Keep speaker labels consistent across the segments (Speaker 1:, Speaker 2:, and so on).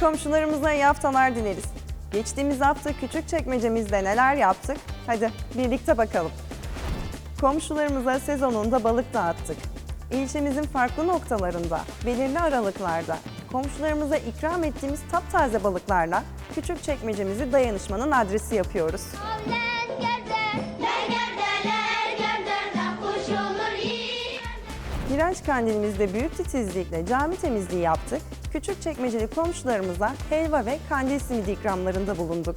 Speaker 1: Komşularımıza iyi haftalar dileriz. Geçtiğimiz hafta küçük çekmecemizde neler yaptık? Hadi birlikte bakalım. Komşularımıza sezonunda balık dağıttık. İlçemizin farklı noktalarında, belirli aralıklarda komşularımıza ikram ettiğimiz taptaze balıklarla küçük çekmecemizi dayanışmanın adresi yapıyoruz. Direnç kandilimizde büyük titizlikle cami temizliği yaptık. Küçük çekmeceli komşularımıza helva ve kandil simidi ikramlarında bulunduk.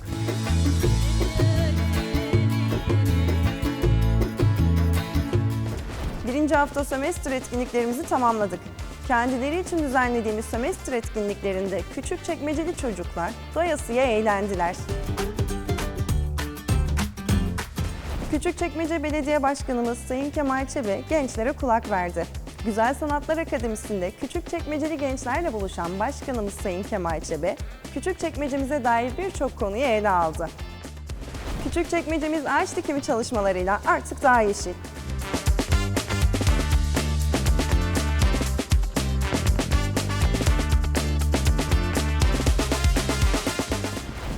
Speaker 1: Birinci hafta sömestr etkinliklerimizi tamamladık. Kendileri için düzenlediğimiz sömestr etkinliklerinde küçük çekmeceli çocuklar doyasıya eğlendiler. Küçükçekmece Belediye Başkanımız Sayın Kemal Çebe gençlere kulak verdi. Güzel Sanatlar Akademisi'nde küçükçekmeceli gençlerle buluşan Başkanımız Sayın Kemal Çebe, küçükçekmecemize dair birçok konuyu ele aldı. Küçükçekmecemiz ağaç dikimi çalışmalarıyla artık daha yeşil.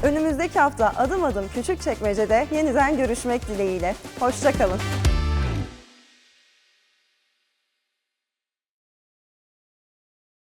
Speaker 1: Önümüzdeki hafta adım adım Küçükçekmece'de yeniden görüşmek dileğiyle. Hoşçakalın.